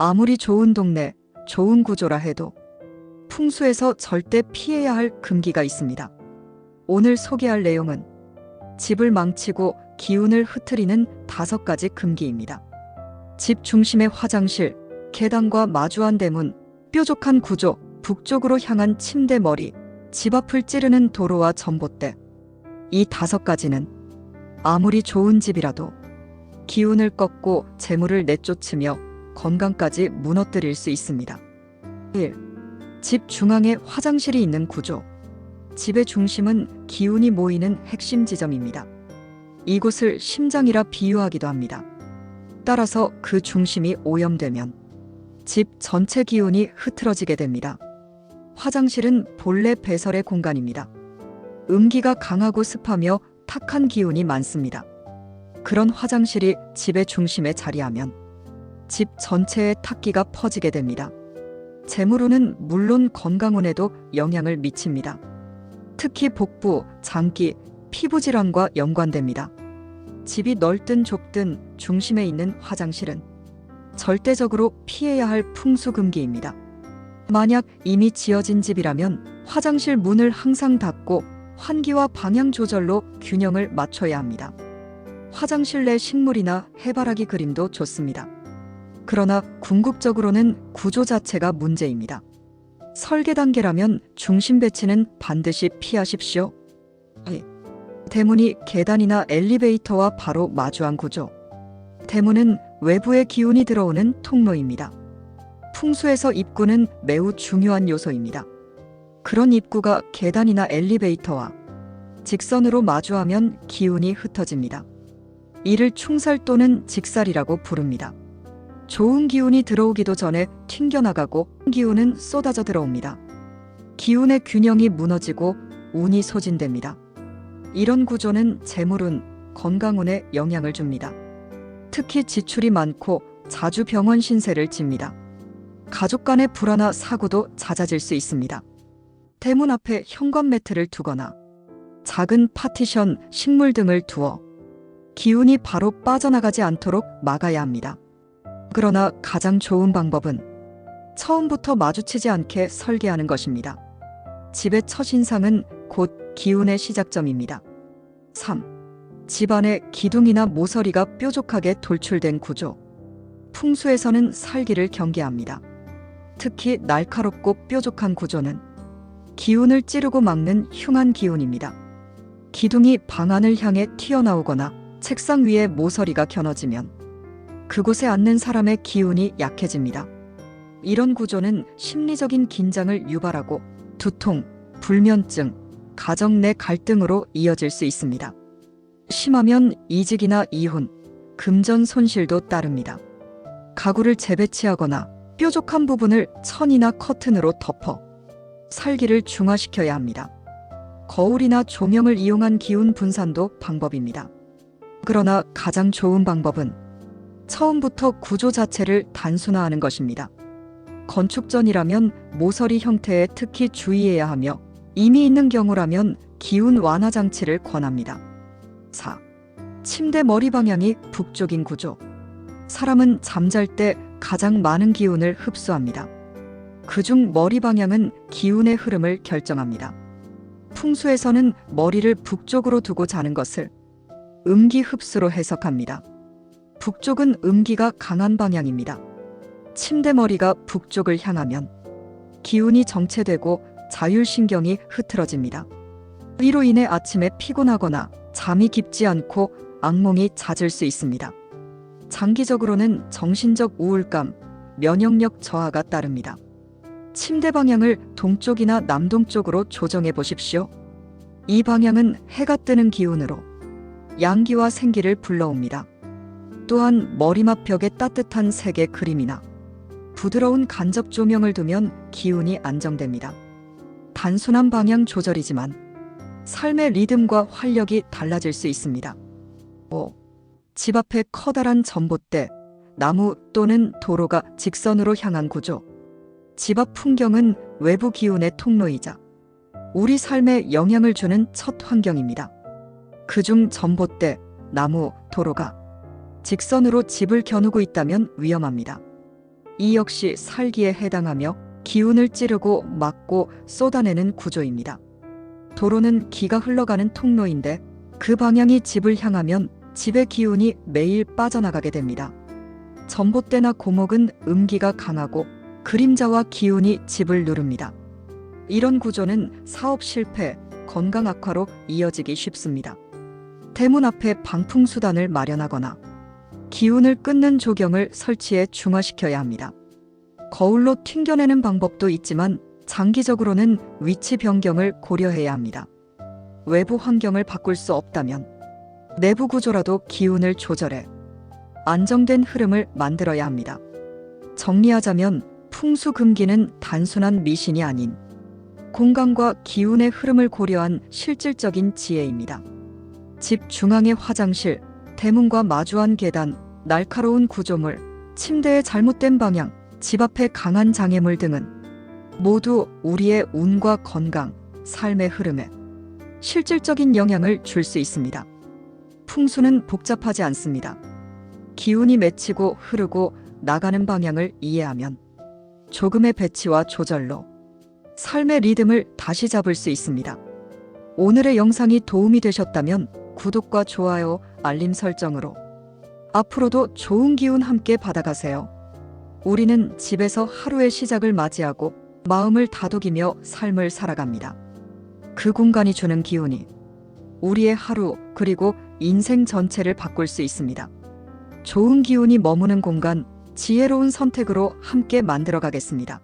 아무리 좋은 동네, 좋은 구조라 해도 풍수에서 절대 피해야 할 금기가 있습니다. 오늘 소개할 내용은 집을 망치고 기운을 흐트리는 다섯 가지 금기입니다. 집 중심의 화장실, 계단과 마주한 대문, 뾰족한 구조, 북쪽으로 향한 침대 머리, 집 앞을 찌르는 도로와 전봇대. 이 다섯 가지는 아무리 좋은 집이라도 기운을 꺾고 재물을 내쫓으며 건강까지 무너뜨릴 수 있습니다. 1. 집 중앙에 화장실이 있는 구조. 집의 중심은 기운이 모이는 핵심 지점입니다. 이곳을 심장이라 비유하기도 합니다. 따라서 그 중심이 오염되면 집 전체 기운이 흐트러지게 됩니다. 화장실은 본래 배설의 공간입니다. 음기가 강하고 습하며 탁한 기운이 많습니다. 그런 화장실이 집의 중심에 자리하면 집 전체에 탁기가 퍼지게 됩니다. 재물운은 물론 건강운에도 영향을 미칩니다. 특히 복부, 장기, 피부 질환과 연관됩니다. 집이 넓든 좁든 중심에 있는 화장실은 절대적으로 피해야 할 풍수금기입니다. 만약 이미 지어진 집이라면 화장실 문을 항상 닫고 환기와 방향 조절로 균형을 맞춰야 합니다. 화장실 내 식물이나 해바라기 그림도 좋습니다. 그러나 궁극적으로는 구조 자체가 문제입니다. 설계 단계라면 중심 배치는 반드시 피하십시오. 이, 대문이 계단이나 엘리베이터와 바로 마주한 구조. 대문은 외부의 기운이 들어오는 통로입니다. 풍수에서 입구는 매우 중요한 요소입니다. 그런 입구가 계단이나 엘리베이터와 직선으로 마주하면 기운이 흩어집니다. 이를 충살 또는 직살이라고 부릅니다. 좋은 기운이 들어오기도 전에 튕겨나가고 기운은 쏟아져 들어옵니다. 기운의 균형이 무너지고 운이 소진됩니다. 이런 구조는 재물운, 건강운에 영향을 줍니다. 특히 지출이 많고 자주 병원 신세를 집니다. 가족 간의 불화나 사고도 잦아질 수 있습니다. 대문 앞에 현관 매트를 두거나 작은 파티션, 식물 등을 두어 기운이 바로 빠져나가지 않도록 막아야 합니다. 그러나 가장 좋은 방법은 처음부터 마주치지 않게 설계하는 것입니다. 집의 첫인상은 곧 기운의 시작점입니다. 3. 집안에 기둥이나 모서리가 뾰족하게 돌출된 구조. 풍수에서는 살기를 경계합니다. 특히 날카롭고 뾰족한 구조는 기운을 찌르고 막는 흉한 기운입니다. 기둥이 방안을 향해 튀어나오거나 책상 위에 모서리가 겨눠지면 그곳에 앉는 사람의 기운이 약해집니다. 이런 구조는 심리적인 긴장을 유발하고 두통, 불면증, 가정 내 갈등으로 이어질 수 있습니다. 심하면 이직이나 이혼, 금전 손실도 따릅니다. 가구를 재배치하거나 뾰족한 부분을 천이나 커튼으로 덮어 살기를 중화시켜야 합니다. 거울이나 조명을 이용한 기운 분산도 방법입니다. 그러나 가장 좋은 방법은 처음부터 구조 자체를 단순화하는 것입니다. 건축 전이라면 모서리 형태에 특히 주의해야 하며 이미 있는 경우라면 기운 완화 장치를 권합니다. 4. 침대 머리 방향이 북쪽인 구조. 사람은 잠잘 때 가장 많은 기운을 흡수합니다. 그중 머리 방향은 기운의 흐름을 결정합니다. 풍수에서는 머리를 북쪽으로 두고 자는 것을 음기 흡수로 해석합니다. 북쪽은 음기가 강한 방향입니다. 침대 머리가 북쪽을 향하면 기운이 정체되고 자율신경이 흐트러집니다. 이로 인해 아침에 피곤하거나 잠이 깊지 않고 악몽이 잦을 수 있습니다. 장기적으로는 정신적 우울감, 면역력 저하가 따릅니다. 침대 방향을 동쪽이나 남동쪽으로 조정해 보십시오. 이 방향은 해가 뜨는 기운으로 양기와 생기를 불러옵니다. 또한 머리맡 벽에 따뜻한 색의 그림이나 부드러운 간접 조명을 두면 기운이 안정됩니다. 단순한 방향 조절이지만 삶의 리듬과 활력이 달라질 수 있습니다. 5. 집 앞에 커다란 전봇대, 나무 또는 도로가 직선으로 향한 구조. 집 앞 풍경은 외부 기운의 통로이자 우리 삶에 영향을 주는 첫 환경입니다. 그중 전봇대, 나무, 도로가 직선으로 집을 겨누고 있다면 위험합니다. 이 역시 살기에 해당하며 기운을 찌르고 막고 쏟아내는 구조입니다. 도로는 기가 흘러가는 통로인데 그 방향이 집을 향하면 집의 기운이 매일 빠져나가게 됩니다. 전봇대나 고목은 음기가 강하고 그림자와 기운이 집을 누릅니다. 이런 구조는 사업 실패, 건강 악화로 이어지기 쉽습니다. 대문 앞에 방풍 수단을 마련하거나 기운을 끊는 조경을 설치해 중화시켜야 합니다. 거울로 튕겨내는 방법도 있지만 장기적으로는 위치 변경을 고려해야 합니다. 외부 환경을 바꿀 수 없다면 내부 구조라도 기운을 조절해 안정된 흐름을 만들어야 합니다. 정리하자면 풍수금기는 단순한 미신이 아닌 공간과 기운의 흐름을 고려한 실질적인 지혜입니다. 집 중앙의 화장실, 대문과 마주한 계단, 날카로운 구조물, 침대의 잘못된 방향, 집 앞의 강한 장애물 등은 모두 우리의 운과 건강, 삶의 흐름에 실질적인 영향을 줄 수 있습니다. 풍수는 복잡하지 않습니다. 기운이 맺히고 흐르고 나가는 방향을 이해하면 조금의 배치와 조절로 삶의 리듬을 다시 잡을 수 있습니다. 오늘의 영상이 도움이 되셨다면 구독과 좋아요, 알림 설정으로 앞으로도 좋은 기운 함께 받아가세요. 우리는 집에서 하루의 시작을 맞이하고 마음을 다독이며 삶을 살아갑니다. 그 공간이 주는 기운이 우리의 하루 그리고 인생 전체를 바꿀 수 있습니다. 좋은 기운이 머무는 공간, 지혜로운 선택으로 함께 만들어 가겠습니다.